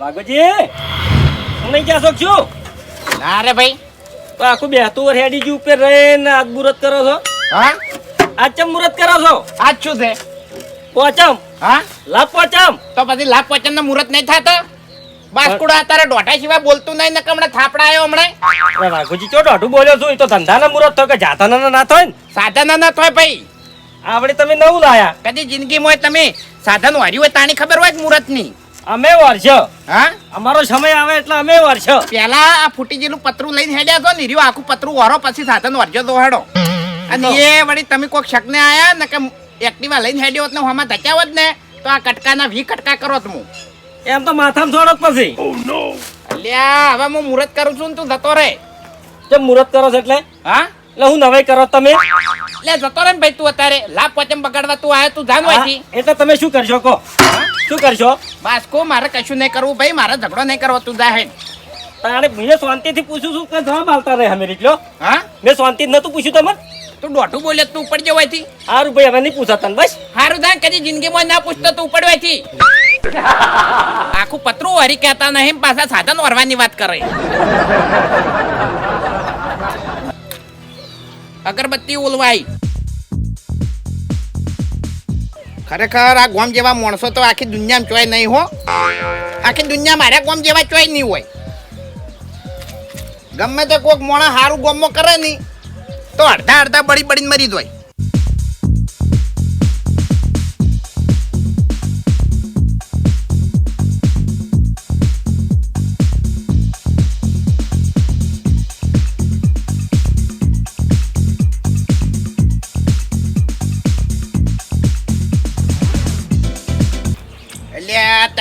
વાઘુજી નહીં ક્યાં શકશું ના રે ભાઈ. તો આખું બેહતું વર હેડી જી ઉપર રહીને આજ મુરત કરો છો? હા? આજ ચમ મુહૂર્ત કરો છો? આજ શું છે? પોચમ. હા? લાભ પોચમ. તો પછી લાભ નો મુહૂર્ત નહીં થતો? બાસ્કુડા તારા દોઢા સિવાય બોલતું નહીં ને હમણાં થાપડા આવ્યો હમણાં? વાઘુજી ચો બોલ્યો છું? એ તો ધંધાના મુરત થયો કે જાતાના ના થાય ને? સાધન ના થાય ભાઈ. આપણે તમે નવું લાયા. કદી જિંદગીમાં તમે સાધન વાર્યું હોય તાની ખબર હોય મુહૂર્તની અમે વર્ષ. હા? અમારો સમય આવે એટલે અમે વર્ષ. પેલા આ ફૂટી જેલું પતરું લઈને હેડ્યા તો ને રહ્યું આખું પતરું વારો પછી સાધન વારજો દોહાડો હેડો. અને એ વળી તમે કોઈક શકને આયા ને કે એક્ટિવા લઈને હેડ્યો હોત ને હમાં ધચાવત ને તો આ કટકાના વી કટકા કરો હું. એમ તો માથામાં છોડો પછી. અલ્યા હવે હું મુહૂર્ત કરું છું ને તું જતો રે ચમ મુહૂર્ત કરો છો એટલે? હા? એટલે હું નવાઈ કરો તમે? એટલે જતો રે ને ભાઈ તું અત્યારે. લાભ પચમ બગાડવા તું આયો તું જાણવાથી એટલે તમે શું કરશો કહો. શું કરશો? બસ કો મારે કશું નહીં કરવું ભાઈ મારે ઝઘડો નહીં કરવો તું જાહે તારે મેં શાંતિથી પૂછું છું કે જવાબ આલતા રહે અમે રીટલો હા? મેં શાંતિ નતું પૂછ્યું તમને. તું દોઢું બોલે તું ઉપર જવાયથી સારું ભાઈ હવે નહીં પૂછા તને બસ. હારું દાન કદી જિંદગીમાં ના પૂછતો તું ઉપડવાયથી આખું પતરું હરી કહેતા નહીં પાછા સાધન વરવાની વાત કરે. અગરબત્તી ઓલવાઈ ખરેખર આ ગોમ જેવા માણસો તો આખી દુનિયામાં ચોય નહીં હો. આખી દુનિયા મારા ગોમ જેવા ચોય નહીં હોય. ગમે તે કોઈક મોણા સારું ગોમમાં કરે નહીં, તો અડધા અડધા બળી બળીને મરી જાય.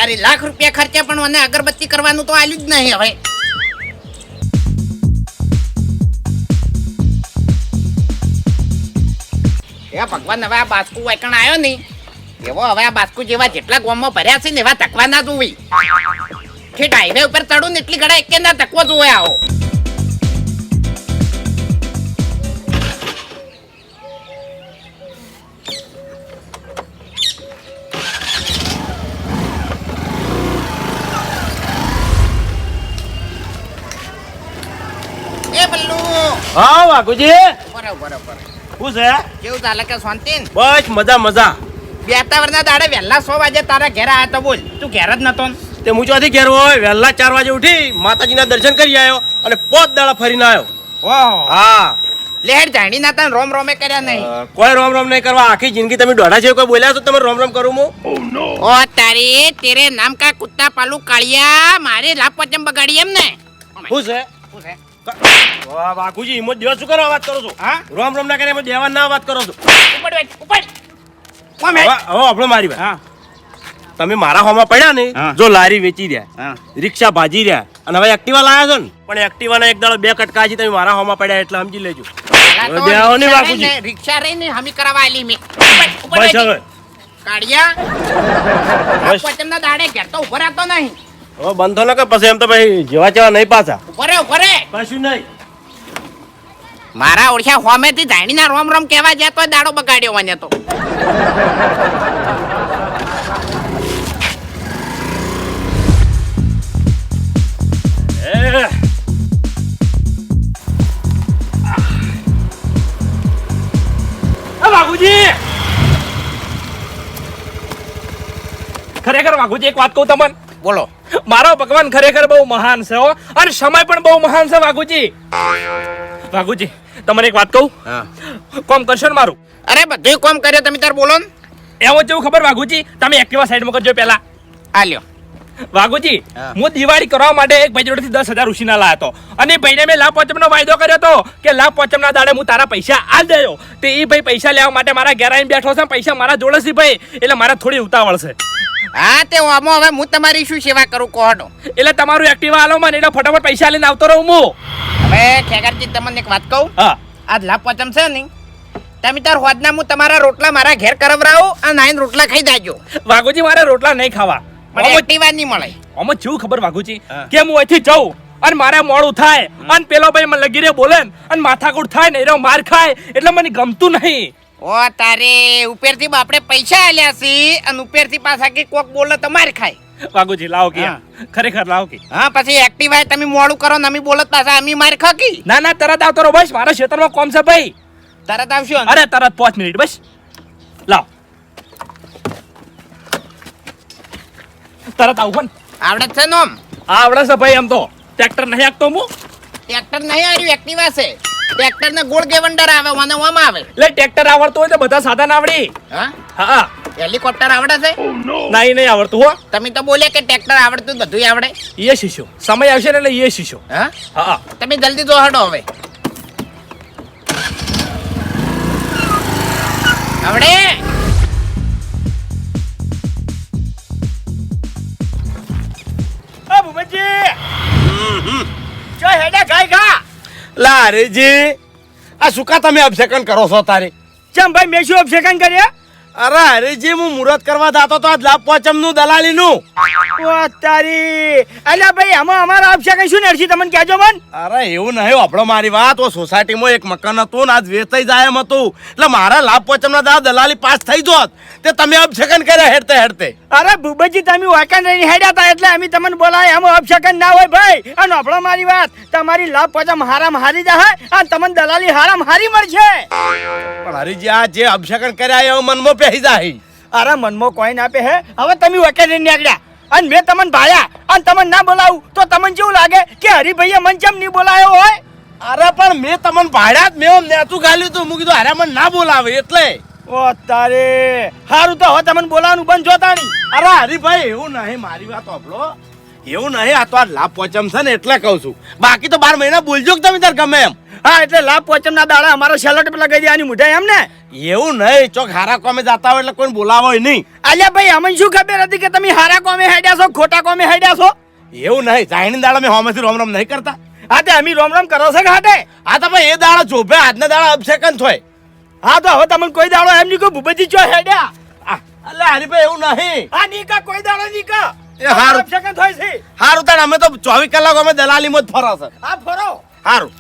આ લાખ રૂપિયા ખર્ચે પણ મને અગરબત્તી કરવાનું તો આલ્યું જ નહીં હવે. ભગવાન, હવે આ બાસ્કુ વાયકણ આવ્યો નહીં. એવો હવે આ બાસ્કુ જેવા જેટલા ગોમમાં ભર્યા છે ને એવા તકવા ના જોવી. ઠીક હાઈવે ઉપર ચડું ને એટલી ઘડા એક ના તકવો જોવે આવો. હા વાઘુજી. બરાબર બરાબર. શું છે? કેવું ચાલે કે શાંતિ? ને? બસ મજા મજા. બેતા વરના દાડે વહેલા સો વાગે તારા ઘેર આયા તો બોલ. તું ઘેર જ નતો ને? તે હું ચોથી ઘેર હોય વહેલા ચાર વાગે ઉઠી માતાજીના દર્શન કરી આવ્યો અને પોત દાડા ફરીને આવ્યો. ઓહો. હા. લેટ જાણી ના તને રોમ રોમે કર્યા નહીં. કોઈ રોમ રોમ નહીં કરવા. આખી જિંદગી તમે દોઢા છે કોઈ બોલ્યા છો તમે રોમ રોમ કરું હું ઓ તારી તેરે નામ કા કુત્તા પાલુ કાળિયા મારે લાભ પચમ બગાડી એમ ને શું છે? શું છે? વાહ, વાઘુજી હિંમત દેવા શું કરવા વાત કરો છો? હા? રોમ રોમ ના કરે એમાં દેવા ના વાત કરો છો? ઉપડ વેચ, ઉપડ. હવે હવે આપણો મારી વાત. હા. તમે મારા હોમાં પડ્યા ને જો લારી વેચી રહ્યા રિક્ષા ભાજી રહ્યા અને હવે એક્ટિવા લાયા છો ને? પણ એક્ટિવાના એક દાડો બે કટકા છે તમે મારા હોમાં પડ્યા એટલે સમજી લેજો. રિક્ષા રહી ને રિક્ષા રહીને- હમી કરાવવા આલી મેં. બસ હવે. લાભ દાડે ઘેર તો ઊભો રહેતો નહીં. હવે બંધો ન કે પછી એમ તો ભાઈ જેવા જેવા નહીં પાછા. ઉપરે ઉપરે. કશું નહીં. મારા ઓળખ્યા હોમેથી જાણીના રોમ રોમ કહેવા જાય તો દાડો બગાડ્યો મને તો. વાઘુજી! ખરેખર વાઘુજી એક વાત કહું તમને. બોલો. મારો ભગવાન ખરેખર બહુ મહાન છે અને સમય પણ બહુ મહાન છે વાઘુજી. વાઘુજી તમને એક વાત કહું? કોમ કરશો ને મારું? અરે બધું કોમ કર્યો તમે તાર બોલો ને. એવો જેવું ખબર વાઘુજી? તમે એક્ટિવા સાઈડમાં કરજો પેલા આલ્યો વાઘુજી હું. દિવાળી કરવા માટે એક ભાઈ જોડેથી દસ હજાર ઉછીના લાયો હતો. અને ભાઈને મેં લાભ પોચમનો વાયદો કર્યો હતો કે લાભ પોચમના દાડે હું તારા પૈસા આ દેજો તે એ ભાઈ પૈસા લેવા માટે મારા ઘેર આવીને બેઠો છે પૈસા મારા જોડે છે ભાઈ. એટલે મારે થોડી ઉતાવળ છે. હા તે આમાં હવે હું તમારી શું સેવા કરું કોહડો એટલે તમારું એક્ટિવા આલો મને એટલે ફટાફટ પૈસા લઈને આવતો રહું હું. હવે ખેગરજી તમને એક વાત કહું? હા. આજ લાભ પચમ છે ને? તમે તાર હોદના હું તમારા રોટલા મારા ઘેર કરવરાવો અને નાઈન રોટલા ખાઈ જાજો. વાઘુજી મારે રોટલા નહીં ખાવા. મને એક્ટિવા નહીં મળે. આમાં જેવું ખબર વાઘુજી? કે હું અહીંથી જઉં અને મારે મોડું થાય અને પેલો ભાઈ મને લગી રહ્યો બોલે અને માથાકૂટ થાય ને એનો માર ખાય એટલે મને ગમતું નહીં. ઓ તારે ઉપરથી આપણે પૈસા આલ્યા છે અને ઉપરથી પાછા કે કોક બોલે તો માર ખાય. વાઘુજી લાવો કે. ખરેખર લાવો કે હા પછી એક્ટિવા તમે મોડું કરો ને અમે બોલત પાછા અમે માર ખકી. ના ના તરત આવતો રહો બસ. મારા ક્ષેત્રમાં કોમ છે ભાઈ. તરત આવશો અરે તરત પાંચ મિનિટ બસ. લાવ. તરત આવું પણ. આવડે છે નોમ આવડે છે ભાઈ એમ તો. ટ્રેક્ટર નહીં આખતો હું. ટ્રેક્ટર નહીં આવ્યું એક્ટિવા છે ટ્રેક્ટર ને ગોળ ગેવંડર આવે મને ઓમ આવે. એટલે ટ્રેક્ટર આવડતું હોય તો બધા સાધન આવડી. હા? હા. હેલિકોપ્ટર આવડે છે? નહીં નહીં આવડતું હો. તમે તો બોલ્યા કે ટ્રેક્ટર આવડતું બધું આવડે. એ શીશો. સમય આવશે ને એટલે એ શીશો. હા? હા. તમે જલ્દી તો હડો હવે. આવડે. હરીજી આ સુકા તમે અભિષેકન કરો છો તારે? ચમ ભાઈ મેં શું અભિષેકન કર્યા? અરે હરીજી હું મુહૂર્ત કરવા જાતો તો આજ લાભ પોચમનું દલાલી નું ઓ તારી. અલ્યા ભાઈ આમાં અમારા અભિષેકન શું નડશે તમને કહેજો મન. અરે એવું નહીં આપણો મારી વાત. ઓ સોસાયટીમાં એક મકાન હતું ને આજ વેચાઈ જાય એમ હતું. એટલે મારા લાભ પોચમના દલાલી પાસ થઈ જોત. તે તમે અભિષેકન કર્યા હેડતે હેડતે અરે ભૂપતજી તમે વાકન રહીને હેડ્યા હતા એટલે અમે તમને બોલાય. આમાં અભિષેકન ના હોય ભાઈ. અને આપણો મારી વાત. તમારી લાભ પચમ હારામ હારી જાય અને તમને દલાલી હારામ હારી મળશે. પણ હરીજી આ જે અભિષેકન કર્યા એ મનમાં પહેરી જાય અરે મનમાં કોઈ ના હે હવે તમે રહીને નીકળ્યા. અને મેં તમને ભાયા. અને તમને ના બોલાવું તો તમને કેવું લાગે કે હરિભાઈએ મન ચમ નહીં બોલાયો હોય. અરે પણ મેં તમને ભાડ્યા જ મેં નેતું ગાલ્યું તું. મૂકી કીધું અરે મને ના બોલાવે એટલે. ઓ તારે. હારું તો હવે તમને બોલાવાનું બંધ જોતાણી અરે હરીભાઈ એવું નહીં મારી વાત સાંભળો. એવું નહીં આ તો આ લાભ પહોંચમ છે ને એટલે કહું છું. બાકી તો બાર મહિના બોલજો કે તમે તાર ગમે એમ. હા એટલે લાભ પોચમ ના દાડા અમારો સેલોટ પેલા ગઈ આની મુઠે એમ ને? એવું નહીં ચોક હારા કોમે જતા હોય એટલે કોઈ બોલાવો નહીં. અલ્યા ભાઈ અમને શું ખબર હતી કે તમે હારા કોમે હેડ્યા છો ખોટા કોમે હેડ્યા છો? એવું નહીં જાહેરની દાડા મેં હોમેથી રોમ રોમ નહીં કરતા. હા તે અમે રોમ રોમ કરો છો કે હાટે? આ તો ભાઈ એ દાડા જોભે આજના દાડા અભિષેકન થોય. હા તો હવે તમને કોઈ દાડો એમ નહીં કોઈ ભૂપેજી ચો હેડ્યા આ, અલે હરીભાઈ એવું નહીં. હા નીકા કોઈ દાડો નીકા હારું. અભિષેકન થાય છે. હારું તાણ અમે તો ચોવીસ કલાક અમે દલાલીમાં જ ફરો છે. હા ફરો. હારું.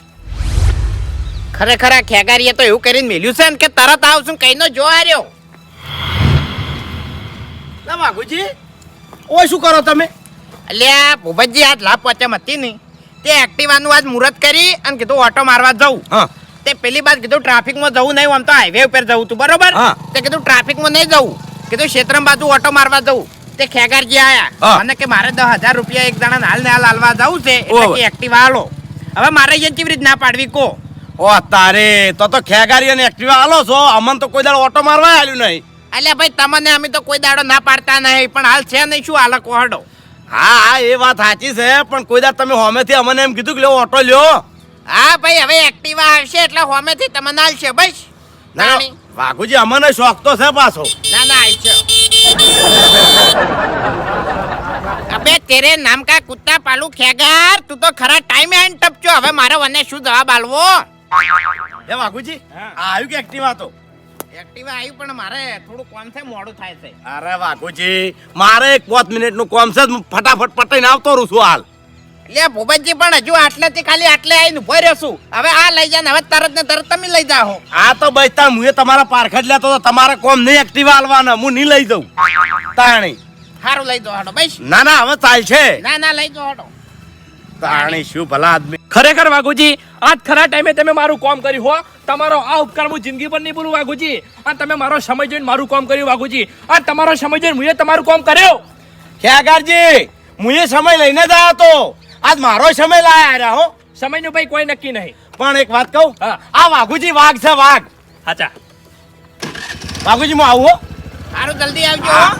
ખરેખર આ ખેગારીએ તો એવું કરીને મેલ્યું છે ને કે તરત આવશું કઈ નો જો હાર્યો. ના વાઘુજી ઓ શું કરો તમે? અલ્યા ભૂપતજી આજ લાભ પચમ હતી ને તે એક્ટિવાનું આજ મુહૂર્ત કરી અને કીધું ઓટો મારવા જવું હા. તે પેલી બાદ કીધું ટ્રાફિકમાં જવું નહીં આમ તો હાઈવે ઉપર જવું તું બરોબર. તે કીધું ટ્રાફિકમાં નહીં જવું. કીધું ક્ષેત્રમ બાજુ ઓટો મારવા જવું. તે ખેગારજી આયા. અને કે મારે દસ હજાર રૂપિયા એક જણા હાલ ને હાલ હાલવા જવું છે એટલે એક્ટિવા હાલો. હવે મારે અહીંયા કેવી રીત ના પાડવી કો ઓ તારે તો તો ખેગારી અને એક્ટિવા આલો છો. અમન તો કોઈ દાડો ઓટો મારવા આવ્યું નહીં. અલ્યા ભાઈ તમને અમે તો કોઈ દાડો ના પાડતા નહીં પણ હાલ છે નહીં શું હાલ કોહડો હા હા એ વાત સાચી છે પણ કોઈ દાડ તમે હોમેથી અમને એમ કીધું કે લ્યો ઓટો લ્યો. હા ભાઈ હવે એક્ટિવા આવશે એટલે હોમેથી તમને હાલશે બસ. ના. વાઘુજી અમને શોખ તો છે પાછો. ના ના આવશે અબે તેરે નામ કા કુત્તા પાલુ ખેગાર તું તો ખરા ટાઈમે એન્ડ ટપચો. હવે મારો વને શું જવાબ આલવો? એ વાઘુજી આવ્યું કે એક્ટિવા તો? એક્ટિવા આવ્યું પણ મારે થોડું કોમ છે મોડું થાય છે. અરે વાઘુજી મારે એક પાંચ મિનિટનું કોમ છે હું ફટાફટ પટાઈને આવતો રહું છું હાલ. લે ભૂપતજી પણ હજુ આટલેથી ખાલી આટલે આવીને ઊભો રહ્યો છું. હવે આ લઈ જાય હવે તરત ને તરત તમે લઈ જાઓ. આ તો બેસતા હું તમારા તમારા જ લેતો તો તમારે કોમ નહીં એક્ટિવા આલવાના હું નહીં લઈ જઉં. તાણી. સારું લઈ દો હાડો બસ. ના ના હવે ચાલશે. ના ના લઈ દો હાડો. તાણી શું ભલા આદમી. ખરેખર વાઘુજી આજ ખરા ટાઈમે તમે મારું કામ કર્યું હો. તમારો આ ઉપકાર હું જિંદગી પર નહીં ભૂલું વાઘુજી. અને તમે મારો સમય જોઈને મારું કામ કર્યું વાઘુજી. આ તમારો સમય જોઈને મુએ તમારું કામ કર્યો. ખ્યાગારજી મુએ સમય લઈને જ આવ્યો હતો આજ મારો સમય લાયા રહ્યા હો. સમયનું ભાઈ કોઈ નક્કી નહીં. પણ એક વાત કહું? હા. આ વાઘુજી વાઘ છે વાઘ. હાચા વાઘુજી હું આવું હો. સારું જલ્દી આવજો. હા.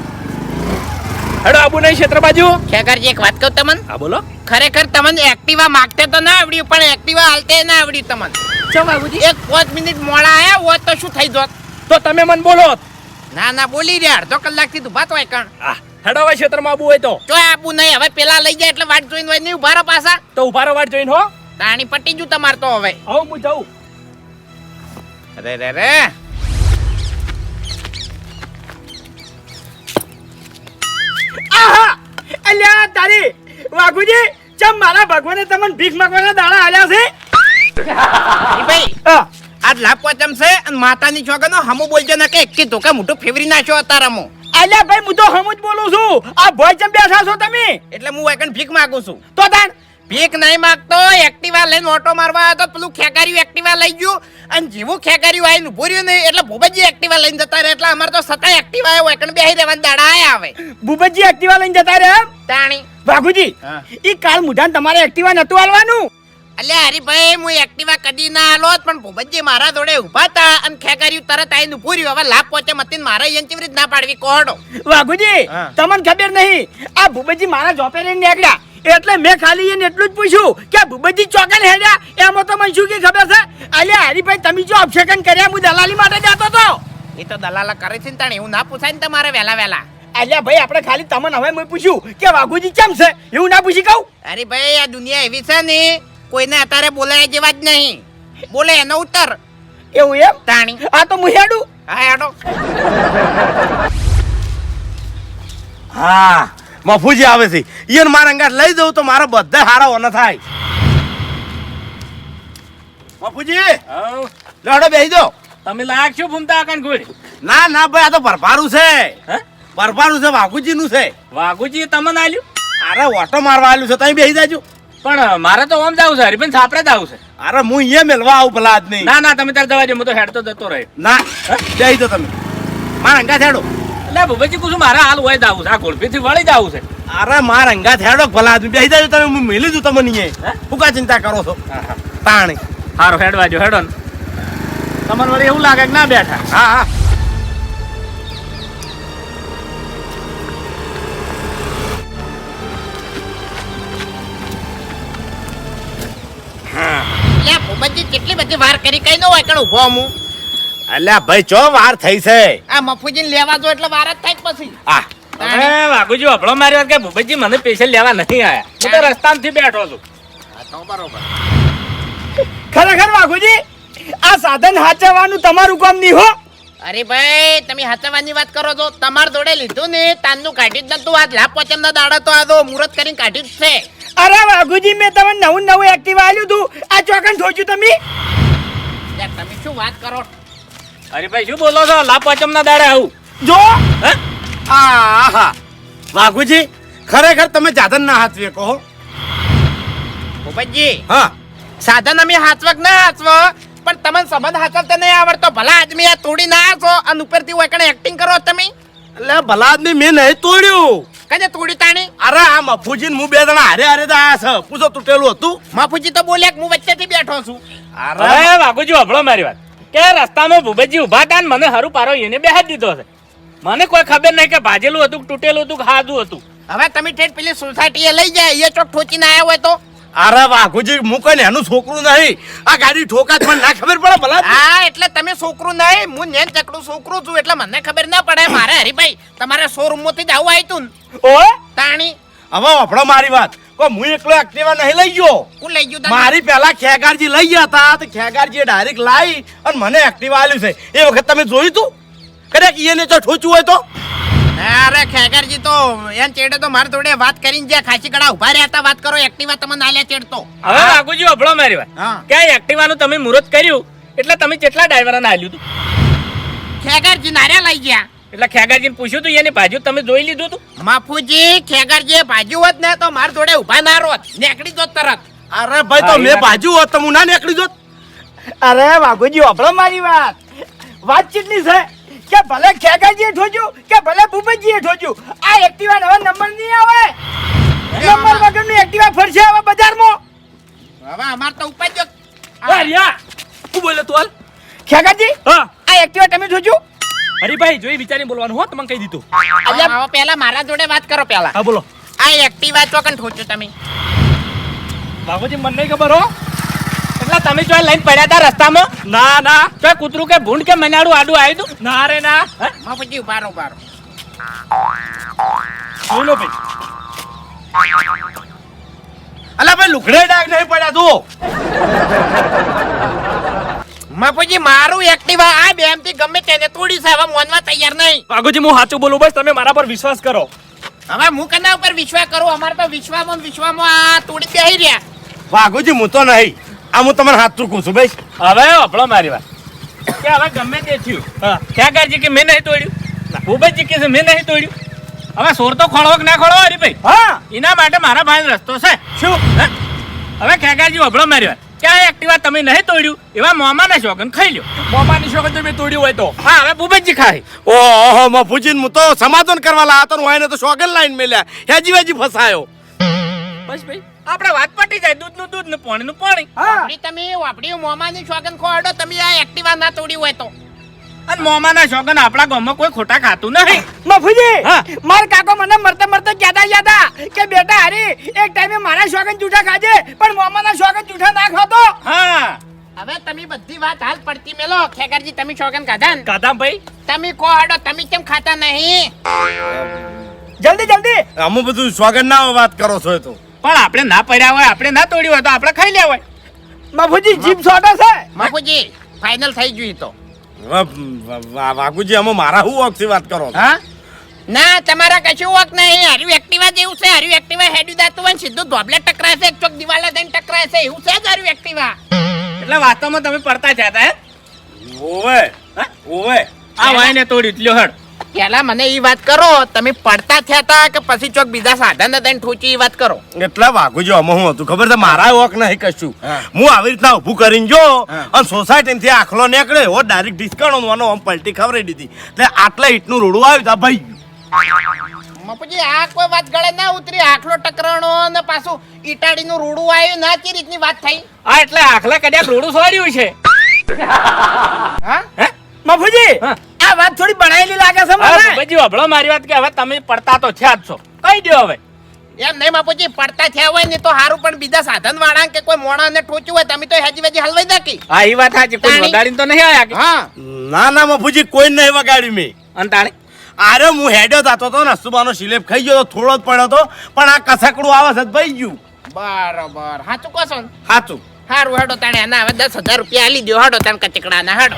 હેડો આબુ નહીં ક્ષેત્ર બાજુ. ખ્યાગારજી એક વાત કહું તમને? હા બોલો. ખરેખર તમને એક્ટિવા માગતે તો ના આવડ્યું પણ એક્ટિવા હાલતે ના આવડ્યું તમને. ચમ બાબુજી. એક પાંચ મિનિટ મોડા આયા હોત તો શું થઈ જોત? તો તમે મને બોલો. ના ના બોલી રહ્યા અડધો કલાકથી ઊભા તો હોય કણ. આ, હેડો હવે ક્ષેત્રમાં આબુ હોય તો. તો આપું નહીં હવે પેલા લઈ જાય એટલે વાટ જોઈને હોય નહીં ઊભા રહો પાછા. તો ઉભારો વાટ જોઈને હો. તાણી પટી જુ તમાર તો હવે. આવું હું જાઉં. અરે રે રે આહા! અલ્યા તારી વાઘુજી! ચમ મારા ભગવાને તમને ભીખ માંગવાના દાડા આલ્યા છે? ભાઈ આજ લાભ ચમશે છે અને માતાની છોકરનો હમુ બોલજો ન કે એકી ધોકા મોટું ફેવરી નાખ્યો અતાર હમુ અલ્યા ભાઈ હું તો હમુ જ બોલું છું. આ ભોય ચમ બેઠા છો તમે? એટલે હું એકન ભીખ માંગુ છું. તો તાણ. ભીખ નહીં માંગતો એક્ટિવા લઈને ઓટો મારવા આવ્યો તો પેલું ખેકાર્યું એક્ટિવા લઈ ગયું અને જેવું ખેકાર્યું આવીને ઉભું રહ્યું નહીં એટલે ભૂપતજી એક્ટિવા લઈને જતા રહે એટલે અમારે તો સતા એક્ટિવા આવ્યો એકન બેહી રહેવાના દાડા આવે. ભૂપતજી એક્ટિવા લઈને જતા રહે? તાણી. વાઘુજી હા. ઈ કાલ મુઢાન તમારે એક્ટિવા નતું આલવાનું અલ્યા હરીભાઈ હું એક્ટિવા કદી ના આલોત પણ ભૂપતજી મારા જોડે ઊભા હતા અને ખેકાર્યું તરત આવીને ઉભું રહ્યું. હવે લાભ પહોંચે મતીન મારા યંચી રીત ના પાડવી કોડો વાઘુજી તમને ખબર નહીં આ ભૂપતજી મારા જોપે લઈને નીકળ્યા. એટલે મેં ખાલી એને એટલું જ પૂછ્યું કે ભૂપતજી ચોકન હેડ્યા? એમાં તો મને શું કે ખબર છે? અલ્યા હરીભાઈ તમે જો અપશકન કર્યા હું દલાલી માટે જતો હતો. એ તો દલાલા કરે છે ને તાણે એવું ના પૂછાય ને તમારે વહેલા વહેલા. અલ્યા ભાઈ આપણે ખાલી તમને હવે મેં પૂછ્યું કે વાઘુજી કેમ છે? એવું ના પૂછી કહું? અરે ભાઈ આ દુનિયા એવી છે ને કોઈને અત્યારે બોલાય જેવા જ નહીં. બોલે એનો ઉત્તર. એવું એમ? તાણી. આ તો હું હેડું. હા હેડો. હા મફુજી આવે છે. ઈયન મારા અંગાટ લઈ દઉં તો મારા બધા હારા ઓના થાય. મફુજી લેડો બેહી દો તમે લાયક છો ભૂમતા આકાન કોઈ ના ના ભાઈ આ તો ભરપારું છે. હે? ભરપારું છે વાઘુજીનું છે. વાઘુજી તમને આલ્યું? અરે ઓટો મારવા આલ્યું છે તમે બેસી જાજો. પણ મારે તો ઓમ જાવ છે હરિભાઈ સાપરે જ આવું છે. અરે હું અહીંયા મેલવા આવું ભલા આદમી ના ના તમે ત્યારે જવા દો હું તો હેડતો જતો રહે ના બેહી દો તમે. મારા અંગા થેડો. એટલે ભૂપેજી કુછ મારા હાલ હોય જ છે આ ગોળભીથી વળી જ છે. અરે મારા અંગા થેડો ભલા આદમી બેહી જાજો તમે હું મેલી દઉં તમને અહીંયા. હે? કા ચિંતા કરો છો. પાણી સારો હેડવા જો હેડો ને. તમને વળી એવું લાગે કે ના બેઠા. હા હા. લે ભૂપતજી કેટલી બધી વાર કરી કઈ નો હોય કણ ઊભો હું. અલ્યા ભાઈ ચો વાર થઈ છે? આ મફુજીને લેવા જો એટલે વાર જ થાય પછી. આ અરે વાઘુજી અભળો માર્યો કે ભૂપેજી મને સ્પેશિયલ લેવા નથી આયા. હું તો રસ્તામાંથી બેઠો છું. તો બરોબર. ખરેખર વાઘુજી આ સાધન હાચવવાનું તમારું કામ નહીં હો. અરે ભાઈ તમે હાચવવાની વાત કરો છો. તમાર જોડે લીધું ને તાનનું કાઢી જ નતું. આજ લાભ પચમ ના દાડા તો આ તો મુહૂર્ત કરીને કાઢ્યું જ છે. અરે વાઘુજી મેં તમને નવું નવું એક્ટિવા આલ્યું હતું આ ચોકન ઠોચ્યું તમે. તમે શું વાત કરો? અરે ભાઈ શું બોલો છો? લાપચમ ના દાડે આવું. જો. હે? આહા. વાઘુજી ખરેખર તમે જાદન ના હાથવે કહો. ભૂપતજી હા. સાધન અમે હાથવક ના હાચવો પણ તમને સંબંધ હાચવતા નહીં આવડતો. ભલા આદમી આ તોડી ના આસો અને ઉપરથી હોય કણે એક્ટિંગ કરો તમે. એટલે ભલા આદમી મેં નહીં તોડ્યું. કને તોડી તાણી? અરે આ મફુજી હું બે જણા હારે હારે તો આયા છે. પૂછો તૂટેલું હતું? મફુજી તો બોલ્યા કે હું વચ્ચેથી બેઠો છું. અરે. અરે હભળો મારી વાત. કે રસ્તામાં ભૂપેજી ઊભા હતા ને મને હરું પારો એને બેહાડ દીધો છે. મને કોઈ ખબર નહીં કે ભાજેલું હતું તૂટેલું હતું કે હાદું હતું. હવે તમે ઠેઠ પેલી સોસાયટીએ લઈ જાય એ ચોક ઠોચીને આવ્યા હોય તો? અરે વાઘુજી હું કઈ એનું છોકરું નહીં. આ ગાડી ઠોકાત મને ના ખબર પડે ભલા. હા એટલે તમે છોકરું નહીં હું નેન ચકડું છોકરું છું એટલે મને ખબર ના પડે. મારે હરીભાઈ તમારે શોરૂમમાંથી જ આવું આવ્યું ઓ? તાણી. હવે વફડો મારી વાત. કો હું એકલો એક્ટિવા નહીં લઈ ગયો. હું લઈ ગયું? મારી પહેલા ખેગારજી લઈ ગયા હતા તો ખેગારજી ડાયરેક્ટ લાવી અને મને એક્ટિવા આલ્યું છે. એ વખત તમે જોયું તું? કદાચ એને તો ઠોચું હોય તો? અરે ખેગરજી તો એન ચેડે તો મારે જોડે વાત કરીને જે ખાસી કડા ઊભા રહ્યા હતા વાત કરો એક્ટિવા તમને આલ્યા ચેડતો હવે વાઘુજી અભળો મારી વાત. કે એક્ટિવા નું તમે મુહૂર્ત કર્યું? એટલે તમે કેટલા ડ્રાઈવરોને આલ્યું હતું? ખેગરજી નાર્યા લઈ ગયા. એટલે ખેગરજી પૂછ્યું તું એની બાજુ તમે જોઈ લીધું તું? માફુજી ખેગરજી બાજુ હોત ને તો મારે જોડે ઊભા ના રોત. નીકળી જોત તરત. અરે ભાઈ તો મેં. બાજુ હોત તો હું ના નીકળી જોત. અરે વાઘુજી વાપરો મારી વાત. વાત કેટલી છે. કે ભલે ખેગાજીએ ઠોજ્યું કે ભલે ભૂપતજીએ ઠોજ્યું આ એક્ટિવા નવા નંબર નહીં આવે. નંબર વગરનું એક્ટિવા ફરશે હવે બજારમાં. હવે અમાર તો ઉપાય જો રિયા તું બોલે તું હાલ? ખેગાજી હા. આ એક્ટિવા તમે ઠોચ્યું હરીભાઈ જોઈ વિચારી બોલવાનું હો તમને કહી દીધું. હવે પહેલા મારા જોડે વાત કરો પહેલા. હા બોલો. આ એક્ટિવા ચોકન ઠોચ્યું તમે. બાબુજી મને નહીં ખબર હો. એટલે તમે જો લઈને પડ્યા હતા રસ્તામાં? ના ના. તો કૂતરું કે ભૂંડ કે મનાડું આડું આવ્યું તું? ના રે ના. માફુજી પછી ઉભારો ઉભારો બોલો ભાઈ. અલા ભાઈ લુકડે ડાગ નહીં પડ્યા તું માફુજી મારું એક્ટિવા આ બેમથી ગમે તેને તોડી છે હવે મોનવા તૈયાર નહીં. બાગુજી હું સાચું બોલું બસ તમે મારા પર વિશ્વાસ કરો. હવે હું કના ઉપર વિશ્વાસ કરું? અમારે તો વિશ્વામાં વિશ્વામાં આ તોડી બેહી રહ્યા. વાઘુજી હું તો નહીં. આ હું તમને હાથ ચૂકું છું ભાઈ હવે આપણો મારી વાત. કે હવે ગમે તે થયું. ક્યાં કાજી કે મેં નહીં તોડ્યું? ભૂપતજી કે છે મેં નહીં તોડ્યું. હવે સોર તો ખોળવો કે ના ખોળવો હરીભાઈ? હા. એના માટે મારા ભાઈ રસ્તો છે. શું? હે? હવે ખેગાજી વભળો મારી વાત. ક્યાં એક્ટિવા તમે નહીં તોડ્યું એવા મોમાના શોગન ખાઈ લ્યો. મોમાની શોગન જો મેં તોડ્યું હોય તો. હા હવે ભૂપેશજી ખાય ઓહો ભૂજીન હું તો સમાધાન કરવા લાયા તો હું ને તો શોખન લાઈન મેલ્યા. હેજી વેજી ફસાયો. બસ ભાઈ. આપણે વાત પટી જાય દૂધનું દૂધ ને પાણીનું પાણી. હા. વાપડી તમે વાપડી મોમાની શોગન ખોડો તમે આ એક્ટિવા ના તોડી હોય તો. અને મોમાના શોગન આપણા ગામમાં કોઈ ખોટા ખાતું નહીં. મફુજી હા. માર કાકો મને મરતે મરતે કહેતા હતા કે બેટા હરી એક ટાઈમે મારા શોગન જૂઠા ખાજે પણ મોમાના શોગન જૂઠા ના ખાતો. હા. હવે તમે બધી વાત હાલ પડતી મેલો. ખેગરજી તમે શોગન ખાધા ને? ખાધા ભાઈ? તમે કોહડો તમે કેમ ખાતા નહીં? જલ્દી જલ્દી. અમુ બધું શોગન ના વાત કરો છો એ તો. પણ આપણે ના પડ્યા હોય આપણે ના તોડ્યું હોય તો આપણે ખાઈ લેવા હોય. બાપુજી જીભ સોટો છે? બાપુજી ફાઇનલ થઈ ગયું તો. બાપુજી અમે મારા હું ઓક્ષી વાત કરો હા? ના તમારા કશું ઓક નહીં. હર્યું એક્ટિવા જેવું છે. હર્યું એક્ટિવા હેડ્યું દાતું હોય ને સીધું ધોબલે ટકરાશે છે એક ચોક દિવાલે થઈને ટકરાશે. એવું છે જ હર્યું એક્ટિવા એટલે વાતોમાં તમે પડતા જતા હે? ઓવે હા? ઓવે. આ વાયને તોડી લ્યો હડ. પેલા મને એ વાત કરો તમે પડતા થયા હતા કે પછી ચોક બીજા સાધન થઈને ઠોચી એ વાત કરો? એટલા જો આમાં હું હતું. ખબર છે મારા વોક નહીં કશું. હું. આવી રીતના ઊભું કરીને જો. અને સોસાયટી થી આખલો નીકળ્યો એવો ડાયરેક્ટ ડિસ્કાઉન્ટ વાનો આમ પલટી ખવડાવી દીધી. એટલે આટલા ઈટનું રોડું આવ્યું તા ભાઈ. મપજી આ કોઈ વાત ગળે ના ઉતરી. આખલો ટકરાણો ને પાછું ઈટાડીનું રૂડું આવ્યું. ના ચી રીતની વાત થઈ? હા એટલે આખલા કદાચ રોડું સોર્યું છે. હા? મફુજી! હા. આ વાત થોડી બનાયેલી લાગે છે મને. ભૂપતજી વભળો મારી વાત કે હવે તમે પડતા તો થયા જ છો. કહી દો હવે. એમ નહીં બાપુજી પડતા થયા હોય ને તો સારું પણ બીજા સાધન વાળા કે કોઈ મોણા ને ટોચ્યું હોય તમે તો હેજી વેજી હલવાઈ નાખી. હા એ વાત સાચી. કોઈ. વગાડીને તો નહીં આયા કે? હા. ના ના બાપુજી કોઈ નહીં વગાડ્યું મેં. અને તાણે? અરે હું હેડ્યો થતો તો ને સુબાનો સિલેબ ખાઈ ગયો થોડો જ પડ્યો તો પણ આ કસકડું આવે છે ભાઈ ગયું. બરોબર. સાચું કહો છો સાચું સારું હેડો તાણે એના હવે દસ હજાર રૂપિયા આલી દો હેડો તાણ કચકડા ના હેડો.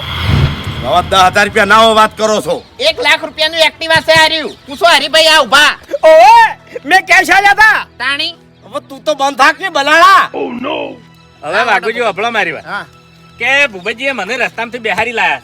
હવે દસ હજાર રૂપિયા ના વાત કરો છો. એક લાખ રૂપિયાનું એક્ટિવા છે હાર્યું. પૂછો હરીભાઈ આ ઊભા ઓએ મેં કેશ આલ્યા હતા તાણી? હવે તું તો બંધ થાક ને બલાડા હવે વાઘુજી અભળો મારી વાત. હા. કે ભૂપતજીએ મને રસ્તામાંથી બિહારી લાયા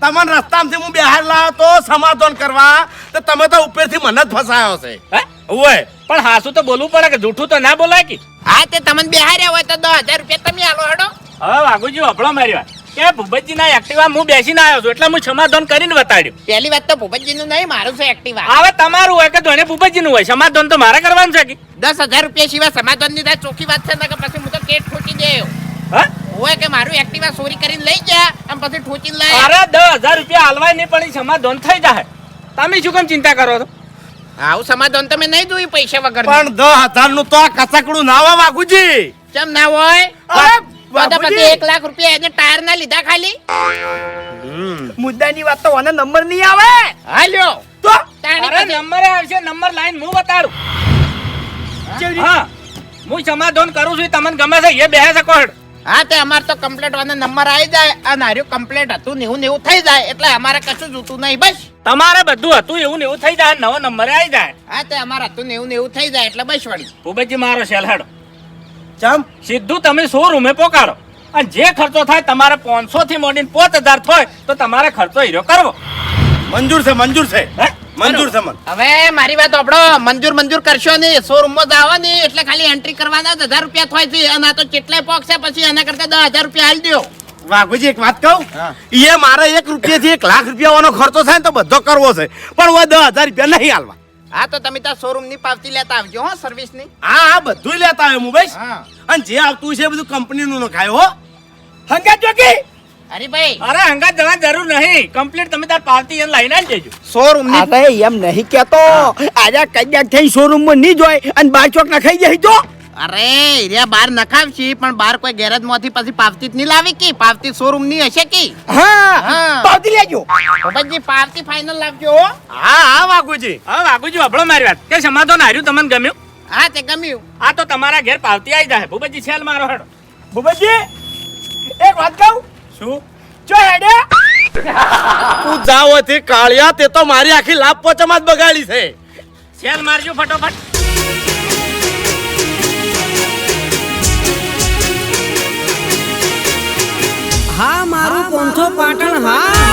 તમને રસ્તામાંથી હું બિહાર લાવ્યો તો સમાધાન કરવા તો તમે તો ઉપરથી મને જ ફસાયો છે. હે? ઓય પણ હાસું તો બોલવું પડે કે જૂઠું તો ના બોલાય કે? હા તે તમને બિહાર્યા હોય તો દસ હજાર રૂપિયા તમે આલો હડો. હવે વાઘુજી અભળો મારી વાત. કે ભૂપતજીના એક્ટિવા હું બેસીને આવ્યો છું એટલે હું સમાધાન કરીને બતાડ્યું. પહેલી વાત તો ભૂપતજીનું નહીં મારું છે એક્ટિવા હવે તમારું હોય કે ધોને ભૂપતજીનું હોય સમાધાન તો મારે કરવાનું છે કે? દસ હજાર રૂપિયા સિવાય સમાધાનની થાય ચોખ્ખી વાત છે ને કે પછી હું તો કેટ ઠોકી દેયો હા? હોય કે મારું એક્ટિવા ચોરી કરીને લઈ ગયા અને પછી ઠોચીને લાયા. અરે દસ હજાર રૂપિયા હાલવાય નહીં પણ સમાધાન થઈ જાય તમે શું કેમ ચિંતા કરો છો? આવું સમાધાન તમે નહીં જોયું પૈસા વગર પણ દસ હજારનું તો આ કસકડું ના આવે વાઘુજી કેમ ના હોય? અરે, બધા પછી એક લાખ રૂપિયા એને ટાયર ના લીધા ખાલી. મુદ્દાની વાત તો મને નંબર નહીં આવે. હાલ્યો. તો? તાણી અરે આવશે નંબર લાઈન હું બતાડું? હા? હું. સમાધાન કરું છું તમને ગમે છે એ છે કોડ હા તે અમાર તો કમ્પ્લેટ વાળા નંબર આવી જાય હાર્યું કમ્પ્લેટ હતું ને એવું થઈ જાય એટલે અમારે કશું જોતું નહીં બસ. તમારે બધું હતું એવું ને એવું થઈ જાય નવો નંબર આવી જાય. હા તે અમારે હતું ને એવું થઈ જાય એટલે બસ વળી. ભૂપતજી મારો શેલ હેડો ચમ? સીધું તમે શોરૂમે પોકાડો અને જે ખર્ચો થાય તમારે પાંચસો થી મોડીને પાંચ હજાર થાય તો તમારે ખર્ચો હીરો કરવો. મંજૂર છે મંજૂર છે. મંજૂર છે હવે મારી વાત આપડો મંજૂર મંજૂર કરશો નહીં. શોરૂમમાં જાવ નહીં એટલે ખાલી એન્ટ્રી કરવાના જ હજાર રૂપિયા થાય છે. અને આ તો કેટલાય પોક છે પછી એના કરતા દસ હજાર રૂપિયા હાલ દો વાઘુજી એક વાત કહું. એ મારે એક રૂપિયાથી એક લાખ રૂપિયા ખર્ચો થાય ને તો બધો કરવો છે. પણ હવે દસ હજાર રૂપિયા નહીં હાલવા હા તો તમે ત્યાં શોરૂમની પાવતી લેતા આવજો હો સર્વિસની. હા હા બધું લેતા આવે હું ભાઈ. હા. અને જે આવતું છે એ બધું કંપનીનું નખાયો હો. હંગાત જોકી ભાઈ. અરે હંગાત જવા જરૂર નહીં. કમ્પ્લીટ તમે તાર પાવતી એને લઈને આવી જજો. શોરૂમની અરે એમ નહીં કેતો આજે કઈ થઈ શોરૂમમાં નહીં જોય અને બાર ચોક ના ખાઈ જાય તો અરે એરિયા બાર નખાવશી પણ બાર કોઈ ગેરેજમાંથી પછી પાવતી જ નહીં લાવી કી? પાવતી શોરૂમની હશે કી? હા હા. પાવતી લેજો. ભૂપતજી પાવતી ફાઇનલ લાવજો. હો હા હા વાઘુજી. હા વાઘુજી વભળો મારી વાત. કે સમાધાન હાર્યું તમને ગમ્યું? હા તે ગમ્યું. આ તો તમારા ઘેર પાવતી આવી જાય ભૂપતજી છેલ મારો હેડો. ભૂપતજી એક વાત કહું? શું? જો હેડે. તું જાવ તે કાળિયા તે તો મારી આખી લાભ પોચમાં જ બગાડી છે. છેલ મારજો ફટોફટ. મારું પોંથો પાટણ હા.